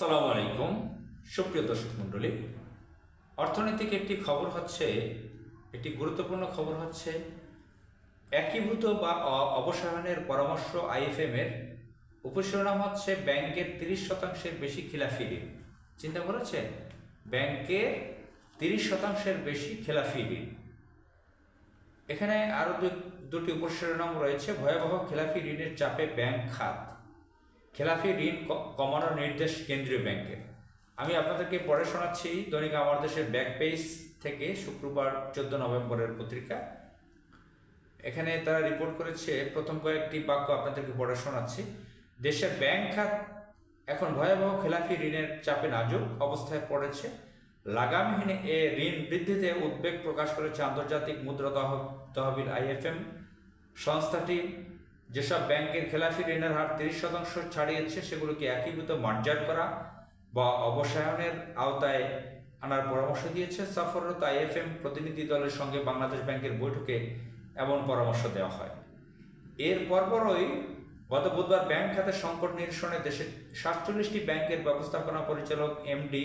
আসসালামু আলাইকুম। সুপ্রিয় দর্শক মণ্ডলী, অর্থনৈতিক একটি খবর হচ্ছে, একটি গুরুত্বপূর্ণ খবর হচ্ছে, একীভূত বা অবসায়নের পরামর্শ আইএফএম এর উপশিরোনাম হচ্ছে ব্যাংকের তিরিশ শতাংশের বেশি খিলাফি ঋণ। চিন্তা করেছেন? ব্যাংকের তিরিশ শতাংশের বেশি খেলাফি ঋণ। এখানে আরও দুটি উপশিরোনাম রয়েছে। ভয়াবহ খেলাফি ঋণের চাপে ব্যাংক খাত। খেলাফি ঋণ কমানোর নির্দেশ কেন্দ্রীয় ব্যাংকের। আমি আপনাদেরকে পড়ে শোনাচ্ছি দৈনিক আমার দেশের ব্যাক পেজ থেকে শুক্রবার চোদ্দ নভেম্বরের পত্রিকা। এখানে তারা রিপোর্ট করেছে, প্রথম কয়েকটি বাক্য আপনাদেরকে পড়ে শোনাচ্ছি। দেশের ব্যাংক খাত এখন ভয়াবহ খেলাফি ঋণের চাপে নাজুক অবস্থায় পড়েছে। লাগামহীন এ ঋণ বৃদ্ধিতে উদ্বেগ প্রকাশ করেছে আন্তর্জাতিক মুদ্রা তহ- তহবিল আইএফএম সংস্থাটি যেসব ব্যাংকের খেলাফি ঋণের হার তিরিশ শতাংশ ছাড়িয়েছে, সেগুলোকে একীভূত মার্জার করা বা অবসায়নের আওতায় আনার পরামর্শ দিয়েছে। সফররত আইএফএম প্রতিনিধি দলের সঙ্গে বাংলাদেশ ব্যাংকের বৈঠকে এমন পরামর্শ দেওয়া হয়। এর পরপরই গত বুধবার ব্যাংক খাতে সংকট নিরসনে দেশের সাতচল্লিশটি ব্যাংকের ব্যবস্থাপনা পরিচালক এমডি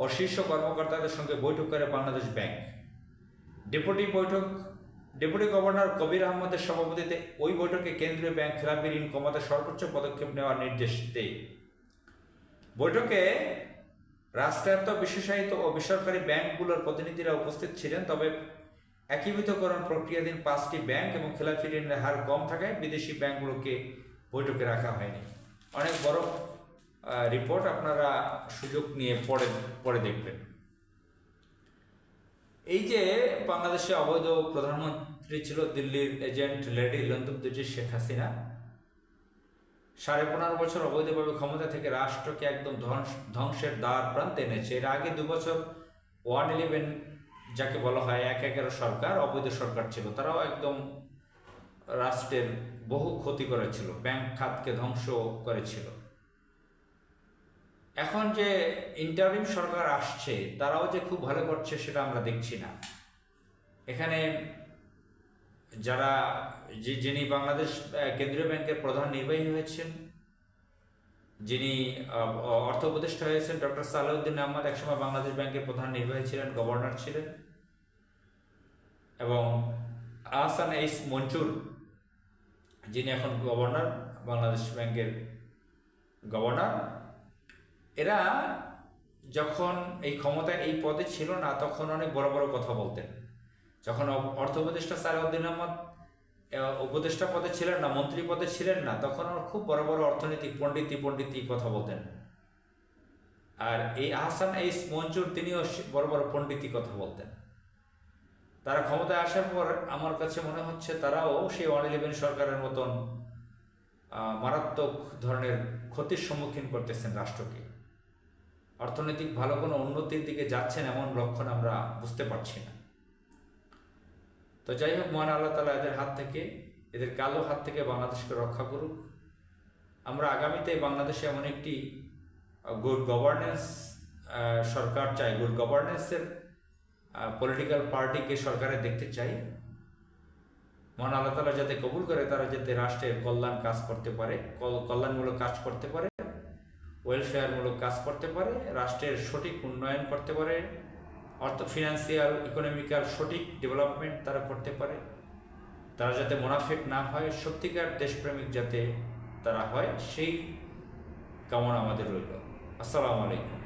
ও শীর্ষ কর্মকর্তাদের সঙ্গে বৈঠক করে বাংলাদেশ ব্যাংক। ডেপুটি বৈঠক ডেপুটি গভর্নর কবির আহমদের সভাপতিতে ওই বৈঠকে কেন্দ্রীয় ব্যাংক খেলাপি ঋণ কমাতে সর্বোচ্চ পদক্ষেপ নেওয়ার নির্দেশ দেয়। বৈঠকে রাষ্ট্রায়ত্ত বিশেষায়িত ও বেসরকারি ব্যাংকগুলোর প্রতিনিধিরা উপস্থিত ছিলেন, তবে একীভূতকরণ প্রক্রিয়াধীন পাঁচটি ব্যাংক এবং খেলাপি ঋণের হার কম থাকায় বিদেশি ব্যাংকগুলোকে বৈঠকে রাখা হয়নি। অনেক বড় রিপোর্ট আপনারা সুযোগ নিয়ে পড়ে পড়ে দেখবেন। এই যে বাংলাদেশে অবৈধ প্রধানমন্ত্রী ছিল দিল্লির এজেন্ট লেডি লন্দুবদুজি শেখ হাসিনা, সাড়ে পনেরো বছর অবৈধভাবে ক্ষমতা থেকে রাষ্ট্রকে একদম ধ্বংস- ধ্বংসের দ্বার প্রান্তে এনেছে। এর আগে দু বছর ওয়ান ইলেভেন যাকে বলা হয় এক এগারো সরকার, অবৈধ সরকার ছিল। তারাও একদম রাষ্ট্রের বহু ক্ষতি করেছিল, ব্যাংক খাতকে ধ্বংস করেছিল। এখন যে ইন্টারিম সরকার আসছে, তারাও যে খুব ভালো করছে সেটা আমরা দেখছি না। এখানে যারা যিনি বাংলাদেশ কেন্দ্রীয় ব্যাংকের প্রধান নির্বাহী হয়েছেন, যিনি অর্থ উপদেষ্টা হয়েছেন, ডক্টর সালাউদ্দিন আহমদ একসময় বাংলাদেশ ব্যাংকের প্রধান নির্বাহী ছিলেন, গভর্নর ছিলেন। এবং আহসান এইস মঞ্চুর যিনি এখন গভর্নর, বাংলাদেশ ব্যাংকের গভর্নর এরা যখন এই ক্ষমতা এই পদে ছিল না, তখন অনেক বড় বড় কথা বলতেন। যখন অর্থ উপদেষ্টা সালাউদ্দিন আহমদ উপদেষ্টা পদে ছিলেন না, মন্ত্রী পদে ছিলেন না, তখন ওরা খুব বড় বড় অর্থনীতিক পণ্ডিতি পণ্ডিতি কথা বলতেন। আর এই আহসান এইস মঞ্জুর তিনিও বড় বড় পণ্ডিতি কথা বলতেন। তারা ক্ষমতায় আসার পর আমার কাছে মনে হচ্ছে তারাও সেই ওয়ান ইলেভেন সরকারের মতন মারাত্মক ধরনের ক্ষতির সম্মুখীন করতেছেন রাষ্ট্রকে। অর্থনৈতিক ভালো কোনো উন্নতির দিকে যাচ্ছেন এমন লক্ষণ আমরা বুঝতে পারছি না। তো যাই হোক, মহান আল্লাহ তালা এদের হাত থেকে, এদের কালো হাত থেকে বাংলাদেশকে রক্ষা করুক। আমরা আগামীতে বাংলাদেশে এমন একটি গুড গভর্নেন্স সরকার চাই। গুড গভর্নেন্সের পলিটিক্যাল পার্টিকে সরকারে দেখতে চাই। মহান আল্লাহ তালা যাতে কবুল করে, তারা যাতে রাষ্ট্রের কল্যাণ কাজ করতে পারে, কল- কল্যাণমূলক কাজ করতে পারে। ওয়েলফেয়ারমূলক কাজ করতে পারে, রাষ্ট্রের সঠিক উন্নয়ন করতে পারে, অর্থ ফিনান্সিয়াল ইকোনমিক্যাল সঠিক ডেভেলপমেন্ট তারা করতে পারে। তারা যাতে মোনাফেক না হয়, সত্যিকার দেশপ্রেমিক যাতে তারা হয়, সেই কামনা আমাদের রইল। আসসালামু আলাইকুম।